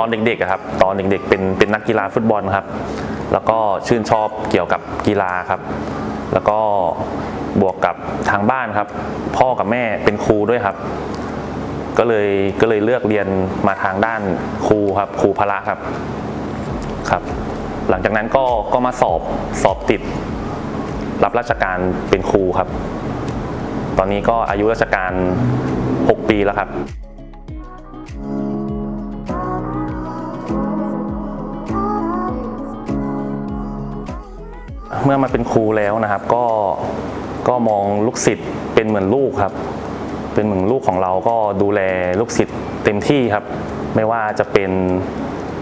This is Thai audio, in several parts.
อนเด็กๆครับตอนเด็กๆเป็นเป็นนักกีฬาฟุตบอลครับ แล้วก็ชื่นชอบเกี่ยวกับกีฬาครับ แล้วก็บวกกับทางบ้านครับ พ่อกับแม่เป็นครูด้วยครับ ก็เลยก็เลยเลือกเรียนมาทางด้านครูครับครูพละครับครับ หลังจากนั้นก็ก็มาสอบสอบติด รับราชการเป็นครูครับ ตอนนี้ก็อายุราชการ 6 ปีแล้วครับ เมื่อมาเป็นครูแล้วนะครับ ก็ก็มองลูกศิษย์เป็นเหมือนลูกครับ เป็นเหมือนลูกของเราก็ดูแลลูกศิษย์เต็มที่ครับ ไม่ว่าจะเป็น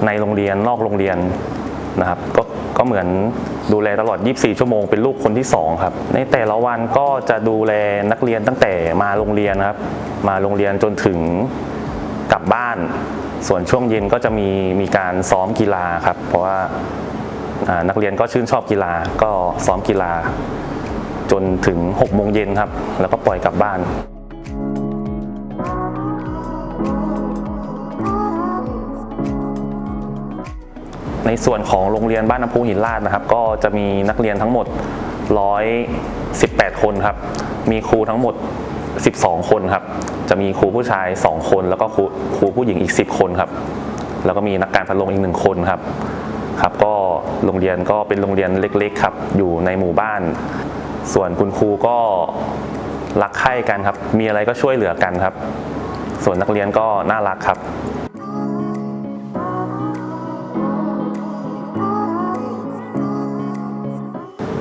ในโรงเรียนนอกโรงเรียนนะครับก็ก็เหมือนดูแลตลอด 24 ชั่วโมงเป็นลูกคนที่สองครับ ในแต่ละวันก็จะดูแลนักเรียนตั้งแต่มาโรงเรียนครับ มาโรงเรียนจนถึงกลับบ้าน ส่วนช่วงเย็นก็จะมีมีการซ้อมกีฬาครับ เพราะว่า นักเรียนก็ชื่นชอบกีฬาก็ซ้อมกีฬา จนถึง6โมงเย็นครับ แล้วก็ปล่อยกลับบ้านในส่วนของโรงเรียนบ้านน้ำพุหินลาดนะครับ ก็จะมีนักเรียนทั้งหมด 118 คนครับ มีครูทั้งหมด 12 คนครับ จะมีครูผู้ชาย 2 คน แล้วก็ครูครูผู้หญิงอีก 10 คนครับ แล้วก็มีนักการพัดลมอีกหนึ่งคนครับ ครับก็โรงเรียนก็เป็นโรงเรียนเล็กๆครับ อยู่ในหมู่บ้าน ส่วนคุณครูก็รักใคร่กันครับ มีอะไรก็ช่วยเหลือกันครับ ส่วนนักเรียนก็น่ารักครับ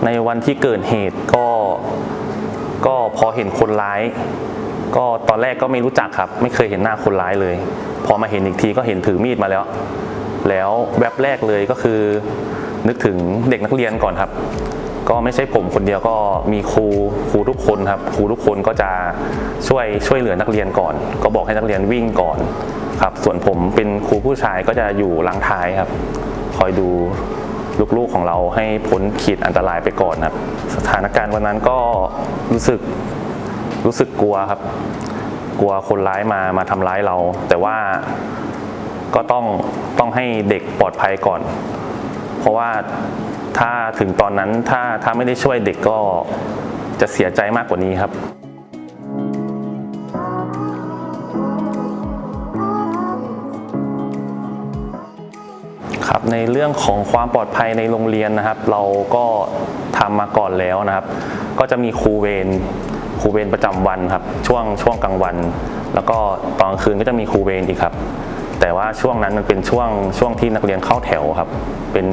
ในวันที่เกิดเหตุก็ ก็พอเห็นคนร้าย ก็ตอนแรกก็ไม่รู้จักครับ ไม่เคยเห็นหน้าคนร้ายเลย พอมาเห็นอีกทีก็เห็นถือมีดมาแล้ว แล้วแวบแรกเลยก็คือ นึกถึงเด็กนักเรียนก่อนครับ ก็ไม่ใช่ผมคนเดียวก็มีครูครูทุกคนครับครูทุกคนก็จะช่วยช่วยเหลือนักเรียนก่อน ก็บอกให้นักเรียนวิ่งก่อนครับ ส่วนผมเป็นครูผู้ชายก็จะอยู่หลังท้ายครับ คอยดูลูกๆของเราให้พ้นขีดอันตรายไปก่อนครับ สถานการณ์วันนั้นก็รู้สึกรู้สึกกลัวครับ กลัวคนร้ายมามาทำร้ายเรา แต่ว่าก็ต้อง ต้องให้เด็กปลอดภัยก่อน เพราะว่าถ้าถึงตอนนั้นถ้าถ้าไม่ได้ช่วยเด็กก็จะเสียใจมากกว่านี้ครับครับในเรื่องของความปลอดภัยในโรงเรียนนะครับ เราก็ทำมาก่อนแล้วนะครับ ก็จะมีครูเวรครูเวรประจำวันครับ ช่วงช่วงกลางวัน แล้วก็ตอนกลางคืนก็จะมีครูเวรอีกครับ แต่ว่าช่วงนั้นมันเป็นช่วงช่วงที่นักเรียนเข้าแถวครับ เป็น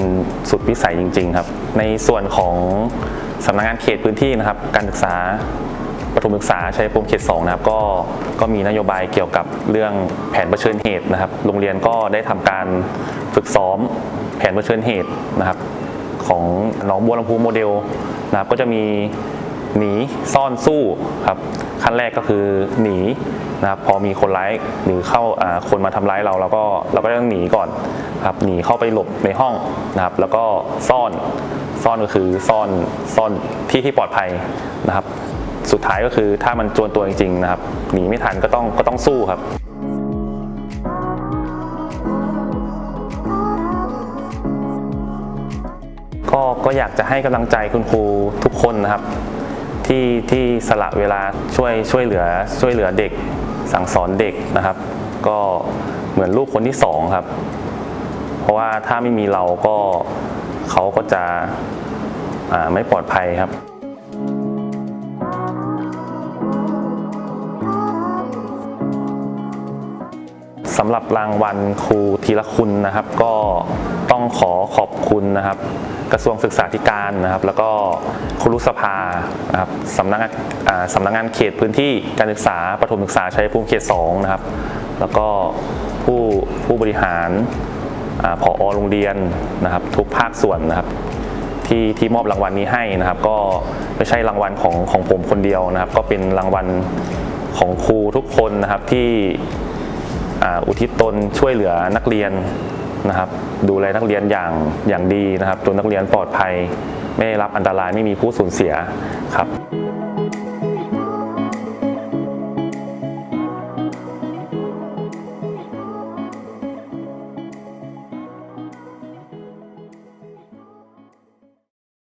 สุดวิสัยจริง ๆ ครับ ในส่วนของสำนักงานเขตพื้นที่นะครับ การศึกษาประถมศึกษาชัยภูมิเขต2นะครับก็ก็มีนโยบายเกี่ยวกับเรื่องแผนเผชิญเหตุนะครับ โรงเรียนก็ได้ทำการฝึกซ้อมแผนเผชิญเหตุนะครับ ของหนองบัวลำพูโมเดลนะครับก็จะมี หนีซ่อนสู้ครับขั้นแรกก็คือหนีนะครับพอมีคนร้ายหรือเข้าคนมาทำร้ายเราเราก็เราก็ต้องหนีก่อนครับหนีเข้าไปหลบในห้องนะครับแล้วก็ซ่อนซ่อนก็คือซ่อนซ่อนที่ที่ปลอดภัยนะครับ สุดท้ายก็คือถ้ามันจวนตัวจริงๆนะครับหนีไม่ทันก็ต้องก็ต้องสู้ครับก็ก็อยากจะให้กำลังใจคุณครูทุกคนนะครับ ที่ที่สละเวลาช่วยช่วยเหลือช่วยเหลือเด็กสั่งสอนเด็กนะครับ ก็เหมือนลูกคนที่สองครับ เพราะว่าถ้าไม่มีเราก็เขาก็จะไม่ปลอดภัยครับสำหรับรางวัลครูทีละคุณนะครับ ก็ต้องขอขอบคุณนะครับ กระทรวงศึกษาธิการนะครับ แล้วก็ครูรุสภานะครับสำนักงานสำนักงานเขตพื้นที่การศึกษาประถมศึกษาชัยภูมิเขต2นะครับ แล้วก็ผู้ผู้บริหารอผอโรงเรียนนะครับ ทุกภาคส่วนนะครับที่ที่มอบรางวัลนี้ให้นะครับ ก็ไม่ใช่รางวัลของของผมคนเดียวนะครับ ก็เป็นรางวัลของครูทุกคนนะครับที่อุทิศตนช่วยเหลือนักเรียน นะครับ ดูแลนักเรียนอย่างอย่างดีนะครับจนนักเรียนปลอดภัย ไม่ได้รับอันตรายไม่มีผู้สูญเสียครับ